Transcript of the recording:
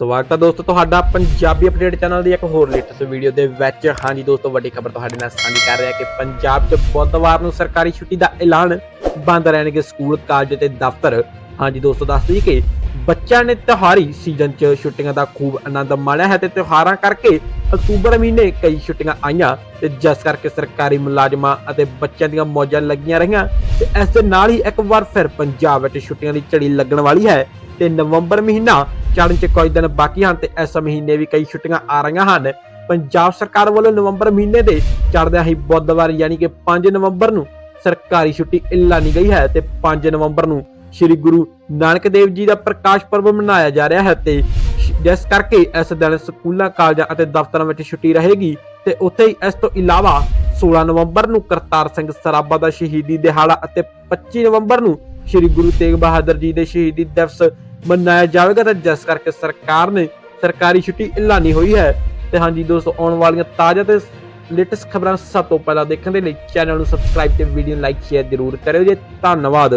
ਸਵਾਗਤ ਹੈ ਦੋਸਤੋ ਤੁਹਾਡਾ ਪੰਜਾਬੀ ਅਪਡੇਟ ਚੈਨਲ ਦੀ ਇੱਕ ਹੋਰ ਲੇਟੈਸਟ ਵੀਡੀਓ ਦੇ ਵਿੱਚ। ਹਾਂਜੀ ਦੋਸਤੋ, ਵੱਡੀ ਖਬਰ ਤੁਹਾਡੇ ਨਾਲ ਸਾਂਝੀ ਕਰ ਰਿਹਾ ਕਿ ਪੰਜਾਬ 'ਚ ਬੁੱਧਵਾਰ ਨੂੰ ਸਰਕਾਰੀ ਛੁੱਟੀ ਦਾ ਐਲਾਨ ਬੰਦ ਰਹਿਣਗੇ ਸਕੂਲ, ਕਾਲਜ ਤੇ ਦਫ਼ਤਰ। ਹਾਂਜੀ ਦੋਸਤੋ, ਦੱਸ ਦਈਏ ਕਿ ਬੱਚਿਆਂ ਨੇ ਤਿਉਹਾਰੀ ਸੀਜ਼ਨ 'ਚ ਛੁੱਟੀਆਂ ਦਾ ਖੂਬ ਆਨੰਦ ਮਾਣਿਆ ਹੈ ਤੇ ਤਿਉਹਾਰਾਂ ਕਰਕੇ ਅਕਤੂਬਰ ਮਹੀਨੇ ਕਈ ਛੁੱਟੀਆਂ ਆਈਆਂ ਤੇ ਜਿਸ ਕਰਕੇ ਸਰਕਾਰੀ ਮੁਲਾਜ਼ਮਾਂ ਅਤੇ ਬੱਚਿਆਂ ਦੀਆਂ ਮੌਜਾਂ ਲੱਗੀਆਂ ਰਹੀਆਂ ਤੇ ਇਸ ਦੇ ਨਾਲ ਹੀ ਇੱਕ ਵਾਰ ਫਿਰ ਪੰਜਾਬ ਵਿੱਚ ਛੁੱਟੀਆਂ ਦੀ ਝੜੀ ਲੱਗਣ ਵਾਲੀ ਹੈ ਤੇ ਨਵੰਬਰ ਮਹੀਨਾ ਚੜ੍ਹਨ 'ਚ ਕੁਝ ਦਿਨ ਬਾਕੀ ਹਨ ਤੇ ਇਸ ਮਹੀਨੇ ਵੀ ਕਈ ਛੁੱਟੀਆਂ ਆ ਰਹੀਆਂ ਹਨ। ਪੰਜਾਬ ਸਰਕਾਰ ਵੱਲੋਂ ਨਵੰਬਰ ਮਹੀਨੇ ਦੇ ਚੜ੍ਹਦਿਆਂ ਹੀ ਬੁੱਧਵਾਰ ਯਾਨੀ ਕਿ 5 ਨਵੰਬਰ ਨੂੰ ਸਰਕਾਰੀ ਛੁੱਟੀ ਐਲਾਨੀ ਗਈ ਹੈ ਤੇ 5 ਨਵੰਬਰ ਨੂੰ ਸ੍ਰੀ ਗੁਰੂ ਨਾਨਕ ਦੇਵ ਜੀ ਦਾ ਪ੍ਰਕਾਸ਼ ਪਰਬ ਮਨਾਇਆ ਜਾ ਰਿਹਾ ਹੈ ਤੇ ਜਿਸ ਕਰਕੇ ਇਸ ਦਿਨ ਸਕੂਲਾਂ, ਕਾਲਜਾਂ ਅਤੇ ਦਫ਼ਤਰਾਂ ਵਿੱਚ ਛੁੱਟੀ ਰਹੇਗੀ ਤੇ ਉੱਥੇ ਹੀ ਇਸ ਤੋਂ ਇਲਾਵਾ 16 ਨਵੰਬਰ ਨੂੰ ਕਰਤਾਰ ਸਿੰਘ ਸਰਾਭਾ ਦਾ ਸ਼ਹੀਦੀ ਦਿਹਾੜਾ ਅਤੇ 25 ਨਵੰਬਰ ਨੂੰ ਸ੍ਰੀ ਗੁਰੂ ਤੇਗ ਬਹਾਦਰ ਜੀ ਦੇ ਸ਼ਹੀਦੀ ਦਿਵਸ ਮਨਾਇਆ ਜਾਵੇਗਾ ਤੇ ਜਿਸ ਕਰਕੇ ਸਰਕਾਰ ਨੇ ਸਰਕਾਰੀ ਛੁੱਟੀ ਐਲਾਨੀ ਹੋਈ ਹੈ। ਤੇ ਹਾਂਜੀ ਦੋਸਤੋ, ਆਉਣ ਵਾਲੀਆਂ ਤਾਜ਼ਾ ਤੇ ਲੇਟੈਸਟ ਖਬਰਾਂ ਸਭ ਤੋਂ ਪਹਿਲਾਂ ਦੇਖਣ ਦੇ ਲਈ ਚੈਨਲ ਨੂੰ ਸਬਸਕ੍ਰਾਈਬ ਤੇ ਵੀਡੀਓ ਨੂੰ ਲਾਈਕ ਸ਼ੇਅਰ ਜ਼ਰੂਰ ਕਰਿਓ ਜੀ। ਧੰਨਵਾਦ।